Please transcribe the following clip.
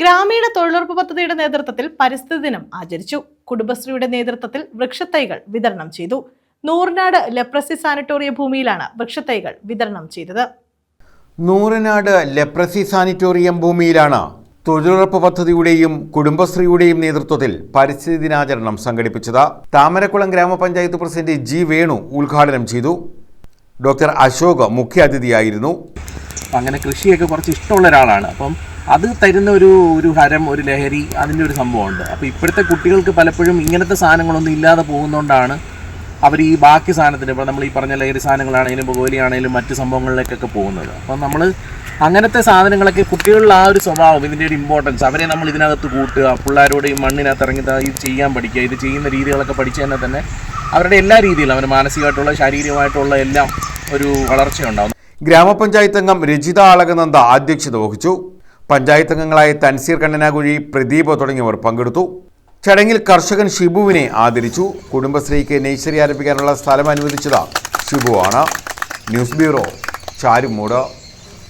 ഗ്രാമീണ തൊഴിലുറപ്പ് പദ്ധതിയുടെ നേതൃത്വത്തിൽ പരിസ്ഥിതി ദിനം ആചരിച്ചു. കുടുംബശ്രീയുടെ നേതൃത്വത്തിൽ വൃക്ഷത്തൈകൾ വിതരണം ചെയ്തു. നൂറിനാട് ലെപ്രസി സാനിറ്റോറിയ ഭൂമിയിലാണ് വൃക്ഷത്തൈകൾ വിതരണം ചെയ്തത്. നൂറിനാട് ലെപ്രസി സാനിറ്റോറിയം ഭൂമിയിലാണ് തൊഴിലുറപ്പ് പദ്ധതിയുടെയും കുടുംബശ്രീയുടെയും നേതൃത്വത്തിൽ പരിസ്ഥിതി ദിനാചരണം സംഘടിപ്പിച്ചത്. താമരക്കുളം ഗ്രാമപഞ്ചായത്ത് പ്രസിഡന്റ് ജി വേണു ഉദ്ഘാടനം ചെയ്തു. ഡോക്ടർ അശോക് മുഖ്യാതിഥിയായിരുന്നു. അങ്ങനെ കൃഷിയൊക്കെ കുറച്ച് ഇഷ്ടമുള്ള ഒരാളാണ്. അപ്പം അത് തരുന്ന ഒരു ഒരു ഹരം ഒരു ലഹരി അതിന്റെ ഒരു സംഭവമുണ്ട്. അപ്പോൾ ഇപ്പോഴത്തെ കുട്ടികൾക്ക് പലപ്പോഴും ഇങ്ങനത്തെ സാധനങ്ങളൊന്നും ഇല്ലാതെ പോകുന്നതുകൊണ്ടാണ് അവർ ഈ ബാക്കി സാധനത്തിന് ഇപ്പോൾ നമ്മൾ ഈ പറഞ്ഞ ലഹരി സാധനങ്ങളാണെങ്കിലും പുകവലിയാണെങ്കിലും മറ്റ് സംഭവങ്ങളിലേക്കൊക്കെ പോകുന്നത്. അപ്പം നമ്മൾ അങ്ങനത്തെ സാധനങ്ങളൊക്കെ കുട്ടികളിൽ ആ ഒരു സ്വഭാവം ഇതിന്റെ ഒരു ഇമ്പോർട്ടൻസ് അവരെ നമ്മൾ ഇതിനകത്ത് കൂട്ടുക പിള്ളേരോട് ഈ മണ്ണിനകത്ത് ഇറങ്ങി ഇത് ചെയ്യാൻ പഠിക്കുക ഇത് ചെയ്യുന്ന രീതികളൊക്കെ പഠിച്ചു തന്നെ തന്നെ അവരുടെ എല്ലാ രീതിയിലും അവർ മാനസികമായിട്ടുള്ള ശാരീരികമായിട്ടുള്ള എല്ലാം ഒരു വളർച്ചയുണ്ടാവും. ഗ്രാമപഞ്ചായത്ത് അംഗം രജിത അളകനന്ദ അധ്യക്ഷത വഹിച്ചു. പഞ്ചായത്ത് അംഗങ്ങളായ തൻസീർ കണ്ണനാകുഴി പ്രദീപ് തുടങ്ങിയവർ പങ്കെടുത്തു. ചടങ്ങിൽ കർഷകൻ ഷിബുവിനെ ആദരിച്ചു. കുടുംബശ്രീക്ക് നേഴ്സറി ആരംഭിക്കാനുള്ള സ്ഥലം അനുവദിച്ചത് ഷിബുവാണ്. News bureau Charummood.